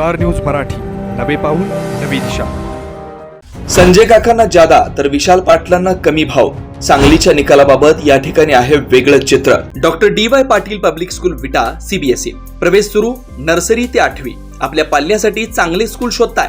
Star news Marathi. नवे पाऊल नवी दिशा. संजय काकांना जादा तर विशाल पाटलांना कमी भाव. सांगलीच्या निकालाबाबत या ठिकाणी आहे वेगळं चित्र. Doctor D Y Patil public school Vita CBSE प्रवेश सुरू नर्सरी ते आठवी. आपल्या पाल्यासाठी चांगले स्कूल शोधताय.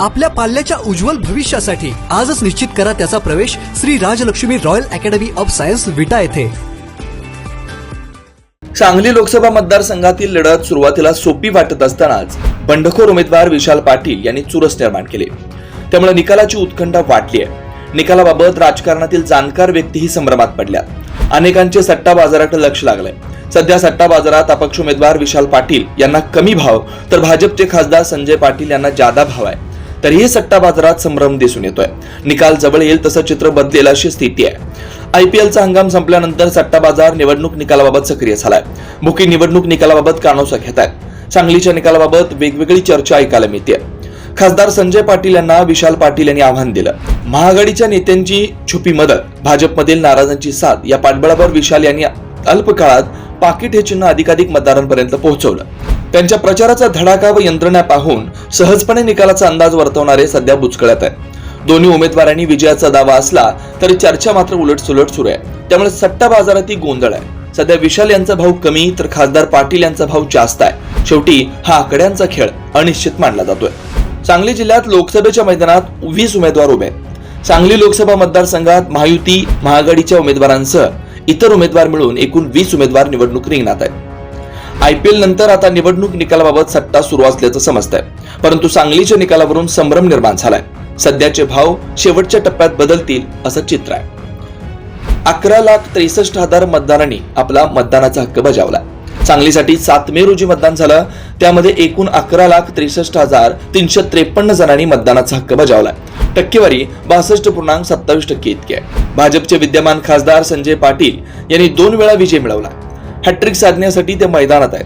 आपल्या पाल्याच्या उज्ज्वल भविष्यासाठी आजच निश्चित करा त्याचा प्रवेश Shri Rajlakshmi royal academy of science Vita येथे. सांगली लोकसभा मतदारसंघातील लढत सुरुवातीला सोपी वाटत असतानाच बंडखोर उमेदवार विशाल पाटील यांनी चुरस निर्माण केले. त्यामुळे निकालाची उत्कंठा वाढली आहे. निकालाबाबत राजकारणातील जाणकार व्यक्तीही संभ्रमात पडल्या. अनेकांचे सट्टा बाजाराकडे लक्ष लागलंय. सध्या सट्टा बाजारात अपक्ष उमेदवार विशाल पाटील यांना कमी भाव तर भाजपचे खासदार संजय पाटील यांना जादा भाव आहे. तरीही सट्टा बाजारात संभ्रम दिसून येतोय. निकाल जवळ येईल तसं चित्र बदलेल अशी स्थिती आहे. आयपीएलचा हंगाम संपल्यानंतर सट्टा बाजार निवडणूक निकालाबाबत सक्रिय झालाय. मुखी निवडणूक निकालाबाबत कानोसा घेत आहेत. सांगलीच्या निकालाबाबत वेगवेगळी चर्चा ऐकायला मिळते खासदार संजय पाटील यांना विशाल पाटील यांनी आव्हान दिलं. महाआघाडीच्या नेत्यांची छुपी मदत भाजपमधील नाराजांची साथ या पाठबळावर विशाल यांनी अल्प काळात पाकिट हे चिन्ह अधिकाधिक मतदारांपर्यंत पोहोचवलं. त्यांच्या प्रचाराचा धडाका व यंत्रणा पाहून सहजपणे निकालाचा अंदाज वर्तवणारे सध्या बुचकळ्यात आहेत. दोन्ही उमेदवारांनी विजयाचा दावा असला तरी चर्चा मात्र उलटसुलट सुरू आहे. त्यामुळे सट्टा बाजारातही गोंधळ आहे. सध्या विशाल यांचा भाव कमी तर खासदार पाटील यांचा भाव जास्त आहे. शेवटी हा आकड्यांचा खेळ अनिश्चित मानला जातोय. सांगली जिल्ह्यात लोकसभेच्या मैदानात वीस उमेदवार उभे सांगली लोकसभा मतदारसंघात महायुती महाआघाडीच्या उमेदवारांसह इतर उमेदवार मिळून एकूण वीस उमेदवार निवडणूक रिंगणात आहेत. आयपीएल नंतर आता निवडणूक निकालाबाबत सट्टा सुरू असल्याचं समजतंय. परंतु सांगलीच्या निकालावरून संभ्रम निर्माण झालाय. सध्याचे भाव शेवटच्या टप्प्यात बदलतील असं चित्र आहे. अकरा लाख त्रेसष्ट हजार मतदारांनी आपला मतदानाचा हक्क बजावला सांगलीसाठी सात मे रोजी मतदान झालं. त्यामध्ये एकूण अकरा लाख त्रेसष्ट हजार तीनशे त्रेपन्न जणांनी मतदानाचा हक्क बजावला टक्केवारी बासष्ट पूर्णांक सत्तावीस टक्के इतकी आहे. भाजपचे विद्यमान खासदार संजय पाटील यांनी दोन वेळा विजय मिळवला. हॅट्रिक साधण्यासाठी ते मैदानात आहेत.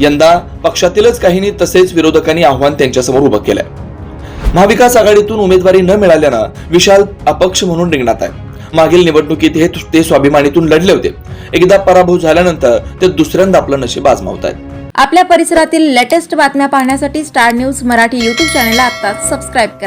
यंदा पक्षातीलच काहींनी तसेच विरोधकांनी आव्हान त्यांच्यासमोर उभं केलंय. महाविकास आघाडीतून उमेदवारी न मिळाल्यानं विशाल अपक्ष म्हणून रिंगणात आहे मागील निवडणुकीत हे ते स्वाभिमानीतून लढले होते. एकदा पराभव झाल्यानंतर ते दुसऱ्यांदा आपलं नशीब आजमावत आहेत. आपल्या परिसरातील लेटेस्ट बातम्या पाहण्यासाठी star news Marathi YouTube channel आता सबस्क्राईब करा.